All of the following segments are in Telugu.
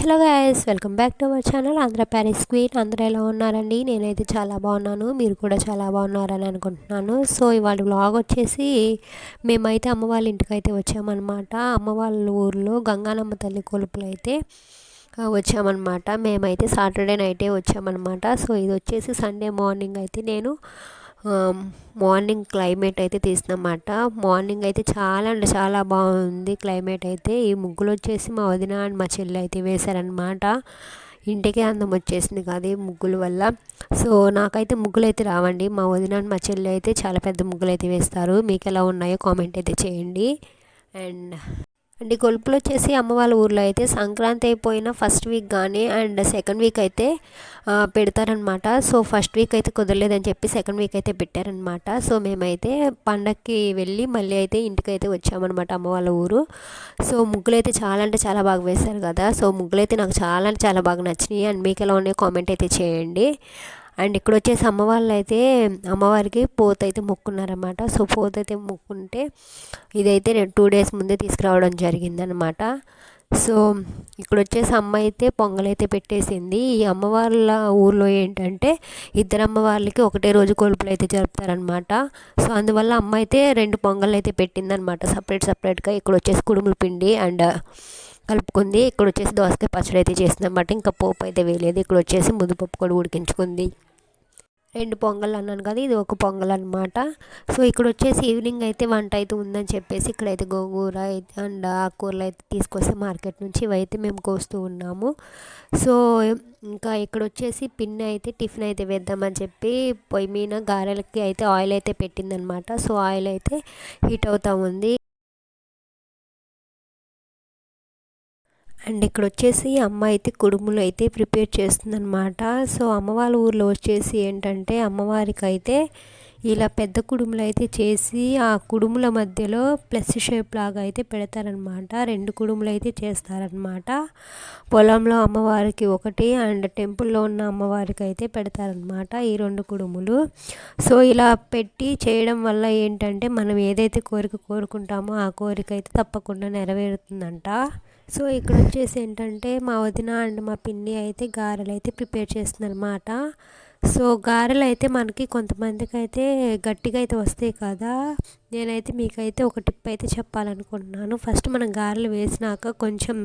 Hello guys welcome back to our channel. Andhra Paris queen. అందరూ ఎలా ఉన్నారండి? నేనైతే చాలా బాగున్నాను. మీరు కూడా చాలా బాగున్నారని అనుకుంటున్నాను. సో ఇవాళ వ్లాగ్ వచ్చేసి మేమైతే అమ్మ వాళ్ళ ఇంటికి అయితే వచ్చామన్నమాట. అమ్మ వాళ్ళ ఊర్లో గంగానమ్మ తల్లి కొలుపులు అయితే వచ్చామన్నమాట. మేమైతే సాటర్డే నైటే వచ్చామన్నమాట. సో ఇది వచ్చేసి సండే మార్నింగ్ అయితే నేను మార్నింగ్ క్లైమేట్ అయితే తీసినమాట మార్నింగ్ అయితే చాలా అంటే చాలా బాగుంది క్లైమేట్ అయితే. ఈ ముగ్గులు వచ్చేసి మా వదిన అండ్ మా చెల్లి అయితే వేశారనమాట ఇంటికే అందం వచ్చేసింది కాదు ఈ ముగ్గుల వల్ల. సో నాకైతే ముగ్గులు అయితే రావండి. మా వదిన మా చెల్లి అయితే చాలా పెద్ద ముగ్గులు అయితే వేస్తారు. మీకు ఎలా ఉన్నాయో కామెంట్ అయితే చేయండి. అండ్ అండ్ ఈ కొలుపులు వచ్చేసి అమ్మ వాళ్ళ ఊర్లో అయితే సంక్రాంతి అయిపోయిన ఫస్ట్ వీక్ కానీ అండ్ సెకండ్ వీక్ అయితే పెడతారనమాట సో ఫస్ట్ వీక్ అయితే కుదరలేదని చెప్పి సెకండ్ వీక్ అయితే పెట్టారనమాట సో మేమైతే పండక్కి వెళ్ళి మళ్ళీ అయితే ఇంటికి అయితే వచ్చామన్నమాట అమ్మ వాళ్ళ ఊరు. సో ముగ్గులు అయితే చాలా అంటే చాలా బాగా వేశారు కదా. సో ముగ్గులు అయితే నాకు చాలా అంటే చాలా బాగా నచ్చినాయి. అండ్ మీకు ఎలా ఉన్నాయో కామెంట్ అయితే చేయండి. అండ్ ఇక్కడ వచ్చేసి అమ్మవాళ్ళు అయితే అమ్మవారికి పోత అయితే మొక్కున్నారనమాట సో పోత అయితే మొక్కుంటే ఇదైతే నేను టూ డేస్ ముందే తీసుకురావడం జరిగిందనమాట సో ఇక్కడ వచ్చేసి అమ్మ అయితే పొంగలైతే పెట్టేసింది. ఈ అమ్మవార్ల ఊర్లో ఏంటంటే ఇద్దరు అమ్మవార్లకి ఒకటే రోజు కొలుపులు అయితే జరుపుతారనమాట సో అందువల్ల అమ్మ అయితే రెండు పొంగళ్ళు అయితే పెట్టిందనమాట సపరేట్ సపరేట్గా ఇక్కడ వచ్చేసి కుడుములు పిండి అండ్ కలుపుకుంది. ఇక్కడ వచ్చేసి దోసకాయ పచ్చడి అయితే చేసిందన్నమాట ఇంకా పోపు అయితే వేయలేదు. ఇక్కడ వచ్చేసి ముద్దుపప్పు కూడా ఉడికించుకుంది. రెండు పొంగల్ అన్నాను కదా ఇది ఒక పొంగల్ అనమాట సో ఇక్కడ వచ్చేసి ఈవినింగ్ అయితే వంట అయితే ఉందని చెప్పేసి ఇక్కడైతే గోంగూర అండ్ ఆకుకూరలు అయితే తీసుకొస్తే మార్కెట్ నుంచి ఇవైతే మేము కోస్తూ ఉన్నాము. సో ఇంకా ఇక్కడ వచ్చేసి పిన్ అయితే టిఫిన్ అయితే వేద్దామని చెప్పి పొయ్యి మీద గారెలకి అయితే ఆయిల్ అయితే పెట్టిందనమాట సో ఆయిల్ అయితే హీట్ అవుతూ ఉంది. అండ్ ఇక్కడ వచ్చేసి అమ్మ అయితే కుడుములు అయితే ప్రిపేర్ చేస్తుందనమాట సో అమ్మవారి ఊర్లో వచ్చేసి ఏంటంటే అమ్మవారికి అయితే ఇలా పెద్ద కుడుములు అయితే చేసి ఆ కుడుముల మధ్యలో ప్లస్ షేప్ లాగా అయితే పెడతారనమాట రెండు కుడుములు అయితే చేస్తారనమాట పొలంలో అమ్మవారికి ఒకటి అండ్ టెంపుల్లో ఉన్న అమ్మవారికి అయితే పెడతారనమాట ఈ రెండు కుడుములు. సో ఇలా పెట్టి చేయడం వల్ల ఏంటంటే మనం ఏదైతే కోరిక కోరుకుంటామో ఆ కోరిక అయితే తప్పకుండా నెరవేరుతుందంట. సో ఇక్కడ వచ్చేసి ఏంటంటే మా వదిన అండ్ మా పిన్ని అయితే గారెలు అయితే ప్రిపేర్ చేస్తుందన్నమాట. సో గారెలు అయితే మనకి కొంతమందికి అయితే గట్టిగా అయితే వస్తాయి కదా. నేనైతే మీకైతే ఒక టిప్ అయితే చెప్పాలనుకుంటున్నాను. ఫస్ట్ మనం గారెలు వేసినాక కొంచెం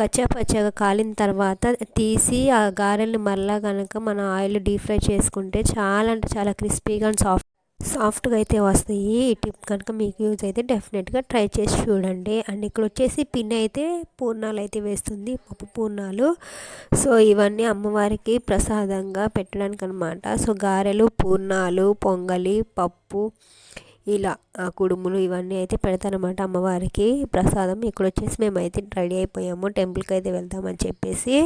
కచ్చా పచ్చగా కాలిన తర్వాత తీసి ఆ గారెల్ని మళ్ళా కనుక మన ఆయిల్ డీప్ ఫ్రై చేసుకుంటే చాలా అంటే చాలా క్రిస్పీగా అండ్ సాఫ్ట్ సాఫ్ట్గా అయితే వస్తాయి. ఈ టిప్ కనుక మీకు యూజ్ అయితే డెఫినెట్గా ట్రై చేసి చూడండి. అండ్ ఇక్కడ వచ్చేసి పిన్ అయితే పూర్ణాలు అయితే వేస్తుంది. పప్పు పూర్ణాలు. సో ఇవన్నీ అమ్మవారికి ప్రసాదంగా పెట్టడానికి అనమాట సో గారెలు పూర్ణాలు పొంగలి పప్పు ఇలా. కుడుములు ఇవన్నీ అయితే పెడతానమాట అమ్మవారికి. ప్రసాదం ఇక్కడ వచ్చేసి మేమైతే రెడీ అయిపోయాము. టెంపుల్కి అయితే వెళ్దామని చెప్పేసి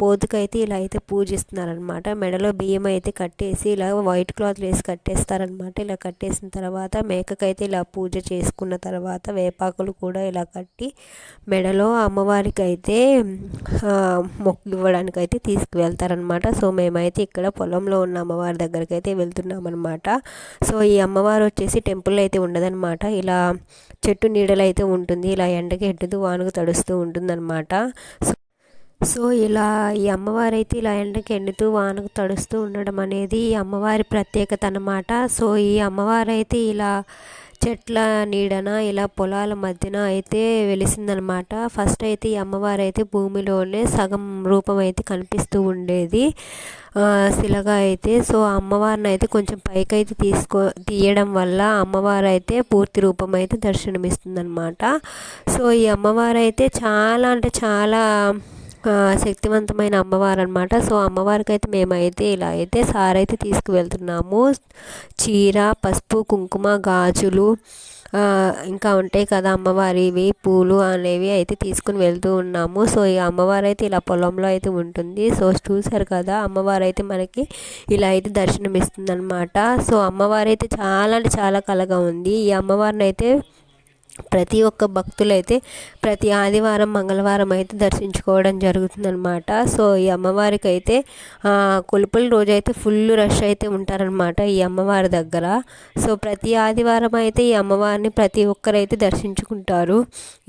పోతుకైతే ఇలా అయితే పూజిస్తున్నారనమాట మెడలో బియ్యం అయితే కట్టేసి ఇలా వైట్ క్లాత్ వేసి కట్టేస్తారనమాట ఇలా కట్టేసిన తర్వాత మేకకైతే ఇలా పూజ చేసుకున్న తర్వాత వేపాకులు కూడా ఇలా కట్టి మెడలో అమ్మవారికి అయితే మొక్కు ఇవ్వడానికి అయితే తీసుకువెళ్తారనమాట సో మేమైతే ఇక్కడ పొలంలో ఉన్న అమ్మవారి దగ్గరికి అయితే వెళ్తున్నాం అనమాట సో ఈ అమ్మవారు వచ్చేసి టెంపుల్ అయితే ఉండదన్నమాట. ఇలా చెట్టు నీడలు అయితే ఉంటుంది. ఇలా ఎండకి ఎడ్డుతూ వానకు తడుస్తూ ఉంటుందన్నమాట. సో సో ఇలా ఈ అమ్మవారు అయితే ఇలా ఎండకి ఎండుతూ వానకు తడుస్తూ ఉండడం అనేది ఈ అమ్మవారి ప్రత్యేకత అనమాట సో ఈ అమ్మవారు అయితే ఇలా చెట్ల నీడన ఇలా పొలాల మధ్యన అయితే వెలిసిందనమాట. ఫస్ట్ అయితే ఈ అమ్మవారు అయితే భూమిలోనే సగం రూపం అయితే కనిపిస్తూ ఉండేది. శిలగా అయితే. సో అమ్మవారిని అయితే కొంచెం పైకి అయితే తీసుకో తీయడం వల్ల అమ్మవారు అయితే పూర్తి రూపం అయితే దర్శనమిస్తుందనమాట. సో ఈ అమ్మవారు అయితే చాలా అంటే చాలా శక్తివంతమైన అమ్మవారు అనమాట సో అమ్మవారికి అయితే మేమైతే ఇలా అయితే సార్ అయితే తీసుకువెళ్తున్నాము. చీర పసుపు కుంకుమ గాజులు ఇంకా ఉంటాయి కదా అమ్మవారివి పూలు అనేవి అయితే తీసుకుని వెళ్తూ ఉన్నాము. సో ఈ అమ్మవారు అయితే ఇలా పొలంలో అయితే ఉంటుంది. సో చూసారు కదా అమ్మవారు అయితే మనకి ఇలా అయితే దర్శనం ఇస్తుంది అనమాట సో అమ్మవారు అయితే చాలా అంటే చాలా కలగా ఉంది. ఈ అమ్మవారిని అయితే ప్రతి ఒక్క భక్తులైతే ప్రతి ఆదివారం మంగళవారం అయితే దర్శించుకోవడం జరుగుతుందనమాట సో ఈ అమ్మవారికి అయితే కొలుపుల రోజైతే ఫుల్ రష్ అయితే ఉంటారనమాట ఈ అమ్మవారి దగ్గర. సో ప్రతి ఆదివారం అయితే ఈ అమ్మవారిని ప్రతి ఒక్కరైతే దర్శించుకుంటారు.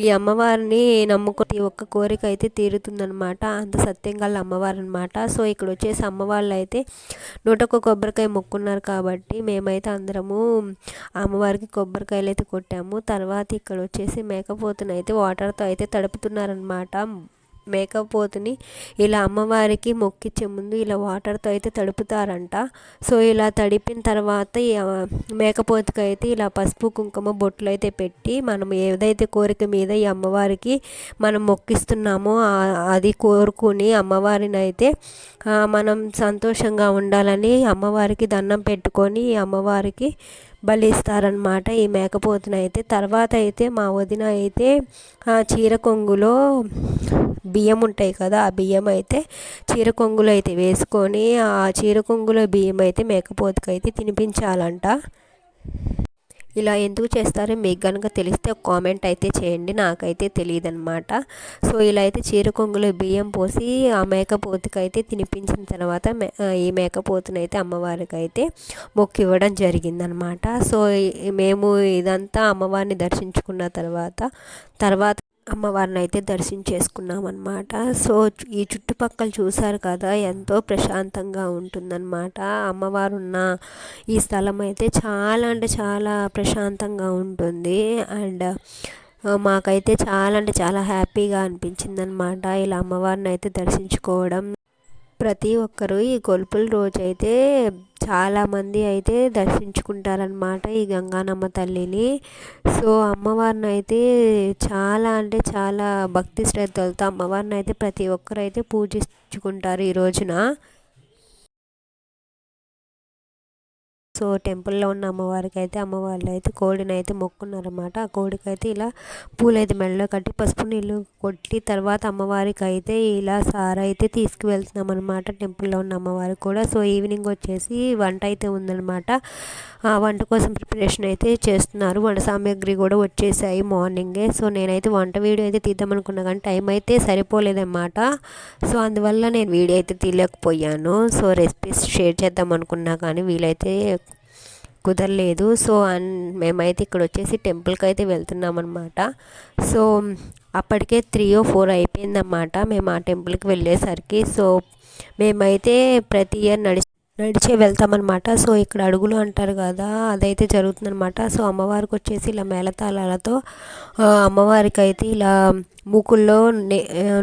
ఈ అమ్మవారిని నమ్ముకుని ఒక్క కోరిక అయితే తీరుతుందనమాట అంత సత్యం గల అమ్మవారు అనమాట సో ఇక్కడ వచ్చేసి అమ్మవాళ్ళు అయితే నూటొక్క కొబ్బరికాయ మొక్కున్నారు కాబట్టి మేమైతే అందరము అమ్మవారికి కొబ్బరికాయలు అయితే కొట్టాము. తర్వాత ఇక్కడ వచ్చేసి మేకపోతుని అయితే వాటర్తో అయితే తడుపుతున్నారనమాట. మేకపోతుని ఇలా అమ్మవారికి మొక్కిచ్చే ముందు ఇలా వాటర్తో అయితే తడుపుతారంట. సో ఇలా తడిపిన తర్వాత మేకపోతుకి అయితే ఇలా పసుపు కుంకుమ బొట్లు అయితే పెట్టి మనం ఏదైతే కోరిక మీద ఈ అమ్మవారికి మనం మొక్కిస్తున్నామో అది కోరుకుని అమ్మవారిని అయితే మనం సంతోషంగా ఉండాలని అమ్మవారికి దండం పెట్టుకొని అమ్మవారికి బలిస్తారనమాట ఈ మేకపోతున అయితే తర్వాత అయితే మా వదిన అయితే చీర కొంగులో బియ్యం ఉంటాయి కదా ఆ బియ్యం అయితే చీర కొంగులు అయితే వేసుకొని ఆ చీర కొంగులో బియ్యం అయితే మేకపోతుకైతే అయితే తినిపించాలంట. ఇలా ఎందుకు చేస్తారో మీకు కనుక తెలిస్తే కామెంట్ అయితే చేయండి. నాకైతే తెలియదు అనమాట సో ఇలా అయితే చీర కొంగులో బియ్యం పోసి ఆ మేకపోతుకి అయితే తినిపించిన తర్వాత ఈ మేకపోతునైతే అమ్మవారికి అయితే మొక్కు ఇవ్వడం జరిగిందనమాట సో మేము ఇదంతా అమ్మవారిని దర్శించుకున్న తర్వాత తర్వాత అమ్మవారిని అయితే దర్శించేసుకున్నామన్నమాట. సో ఈ చుట్టుపక్కల చూసారు కదా ఎంతో ప్రశాంతంగా ఉంటుందన్నమాట. అమ్మవారు ఉన్న ఈ స్థలం అయితే చాలా అంటే చాలా ప్రశాంతంగా ఉంటుంది. అండ్ మాకైతే చాలా అంటే చాలా హ్యాపీగా అనిపించిందనమాట ఇలా అమ్మవారిని అయితే దర్శించుకోవడం. ప్రతి ఒక్కరూ ఈ గొలుపుల రోజైతే చాలామంది అయితే దర్శించుకుంటారనమాట ఈ గంగానమ్మ తల్లిని. సో అమ్మవారిని అయితే చాలా అంటే చాలా భక్తి శ్రద్ధలతో అమ్మవారిని అయితే ప్రతి ఒక్కరు అయితే పూజించుకుంటారు ఈ రోజున. సో టెంపుల్లో ఉన్న అమ్మవారికి అయితే అమ్మవాళ్ళు అయితే కోడిని అయితే మొక్కున్నారన్నమాట. ఆ కోడికి అయితే ఇలా పూలైతే మెడలో కట్టి పసుపు నీళ్ళు కొట్టి తర్వాత అమ్మవారికి అయితే ఇలా సార అయితే తీసుకువెళ్తున్నాం అనమాట టెంపుల్లో ఉన్న అమ్మవారికి కూడా. సో ఈవినింగ్ వచ్చేసి వంట అయితే ఉందన్నమాట. ఆ వంట కోసం ప్రిపరేషన్ అయితే చేస్తున్నారు. వంట సామాగ్రి కూడా వచ్చేసాయి మార్నింగే. సో నేనైతే వంట వీడియో అయితే తీద్దామనుకున్నా కానీ టైం అయితే సరిపోలేదన్నమాట. సో అందువల్ల నేను వీడియో అయితే తీయలేకపోయాను. సో రెసిపీస్ షేర్ చేద్దాం అనుకున్నా కానీ వీలైతే కుదరలేదు. సో అన్ మేమైతే ఇక్కడ వచ్చేసి టెంపుల్కి అయితే వెళ్తున్నాం అనమాట సో అప్పటికే త్రీ ఓ ఫోర్ అయిపోయిందన్నమాట. మేము ఆ టెంపుల్కి వెళ్ళేసరికి. సో మేమైతే ప్రతి ఇయర్ నడిచి నడిచే వెళ్తామన్నమాట. సో ఇక్కడ అడుగులు అంటారు కదా అదైతే జరుగుతుందనమాట సో అమ్మవారికి వచ్చేసి ఇలా మేళతాళాలతో అమ్మవారికి అయితే ఇలా మూకుల్లో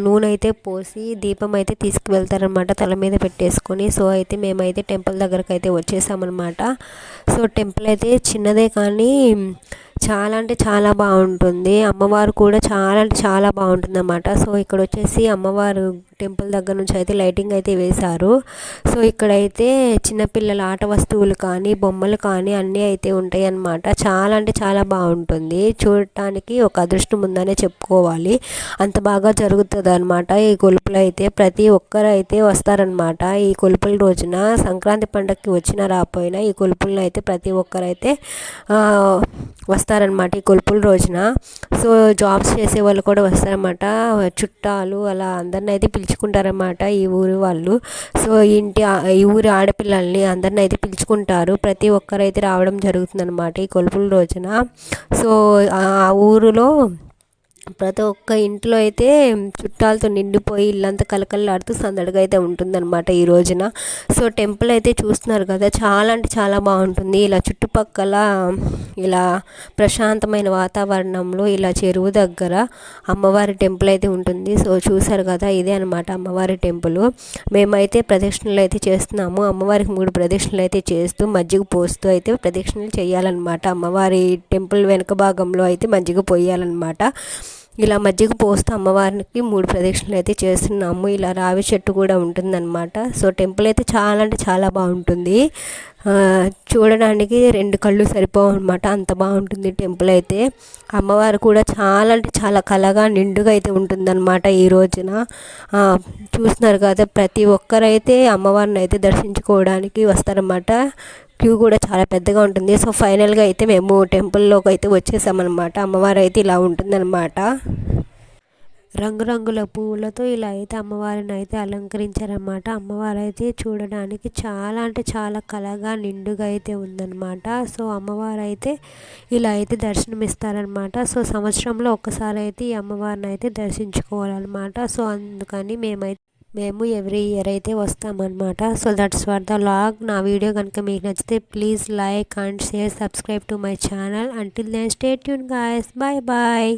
నూనె అయితే పోసి దీపం అయితే తీసుకువెళ్తారనమాట తల మీద పెట్టేసుకొని. సో అయితే మేమైతే టెంపుల్ దగ్గరకు అయితే వచ్చేసామన్నమాట. సో టెంపుల్ అయితే చిన్నదే కానీ చాలా అంటే చాలా బాగుంటుంది. అమ్మవారు కూడా చాలా అంటే చాలా బాగుంటుంది అన్నమాట సో ఇక్కడ వచ్చేసి అమ్మవారు టెంపుల్ దగ్గర నుంచి అయితే లైటింగ్ అయితే వేశారు. సో ఇక్కడైతే చిన్నపిల్లల ఆట వస్తువులు కానీ బొమ్మలు కానీ అన్నీ అయితే ఉంటాయి అన్నమాట. చాలా అంటే చాలా బాగుంటుంది. చూడటానికి ఒక అదృష్టం ఉందనే చెప్పుకోవాలి. అంత బాగా జరుగుతుంది అనమాట ఈ కొలుపులు అయితే ప్రతి ఒక్కరు అయితే వస్తారనమాట ఈ కొలుపుల రోజున సంక్రాంతి పండగకి వచ్చినా రాపోయినా ఈ కొలుపులను అయితే ప్రతి ఒక్కరైతే వస్తారనమాట ఈ కొలుపుల రోజున. సో జాబ్స్ చేసే వాళ్ళు కూడా వస్తారనమాట చుట్టాలు అలా అందరిని అయితే పిలుచుకుంటారనమాట ఈ ఊరు వాళ్ళు. సో ఇంటి ఈ ఊరి ఆడపిల్లల్ని అందరిని అయితే పిలుచుకుంటారు. ప్రతి ఒక్కరైతే రావడం జరుగుతుందన్నమాట ఈ కొలుపుల రోజున. సో ఆ ఊరిలో ప్రతి ఒక్క ఇంట్లో అయితే చుట్టాలతో నిండిపోయి ఇల్లంతా కలకల్లాడుతూ సందడిగా అయితే ఉంటుందన్నమాట ఈ రోజున. సో టెంపుల్ అయితే చూస్తున్నారు కదా చాలా అంటే చాలా బాగుంటుంది. ఇలా చుట్టుపక్కల ఇలా ప్రశాంతమైన వాతావరణంలో ఇలా చెరువు దగ్గర అమ్మవారి టెంపుల్ అయితే ఉంటుంది. సో చూసారు కదా ఇదే అనమాట అమ్మవారి టెంపుల్. మేమైతే ప్రదక్షిణలు అయితే చేస్తున్నాము. అమ్మవారికి మూడు ప్రదక్షిణలు అయితే చేస్తూ మజ్జిగ పోస్తూ అయితే ప్రదక్షిణలు చేయాలన్నమాట. అమ్మవారి టెంపుల్ వెనుక భాగంలో అయితే మజ్జిగ పోయాలన్నమాట. ఇలా మజ్జిగ పోస్తూ అమ్మవారికి మూడు ప్రదక్షిణలు అయితే చేస్తున్నాము. ఇలా రావి చెట్టు కూడా ఉంటుందన్నమాట. సో టెంపుల్ అయితే చాలా అంటే చాలా బాగుంటుంది. చూడడానికి రెండు కళ్ళు సరిపోవు అనమాట అంత బాగుంటుంది టెంపుల్ అయితే. అమ్మవారు కూడా చాలా అంటే చాలా కలగా నిండుగా అయితే ఉంటుందన్నమాట ఈ రోజున. చూస్తున్నారు కదా ప్రతి ఒక్కరైతే అమ్మవారిని అయితే దర్శించుకోవడానికి వస్తారన్నమాట. క్యూ కూడా చాలా పెద్దగా ఉంటుంది. సో ఫైనల్గా అయితే మేము టెంపుల్లోకి అయితే వచ్చేసామన్నమాట. అమ్మవారు అయితే ఇలా ఉంటుందన్నమాట. రంగురంగుల పువ్వులతో ఇలా అయితే అమ్మవారిని అయితే అలంకరించారనమాట అమ్మవారు అయితే చూడడానికి చాలా అంటే చాలా కలగా నిండుగా అయితే ఉందన్నమాట. సో అమ్మవారు అయితే ఇలా అయితే దర్శనం ఇస్తారనమాట సో సంవత్సరంలో ఒక్కసారి అయితే ఈ అమ్మవారిని అయితే దర్శించుకోవాలన్నమాట. సో అందుకని మేమైతే మేము ఎవ్రీ ఇయర్ అయితే వస్తామన్నమాట. So that's for the vlog నా వీడియో కనుక మీకు నచ్చితే please like and share subscribe to my channel until then stay tune guys bye bye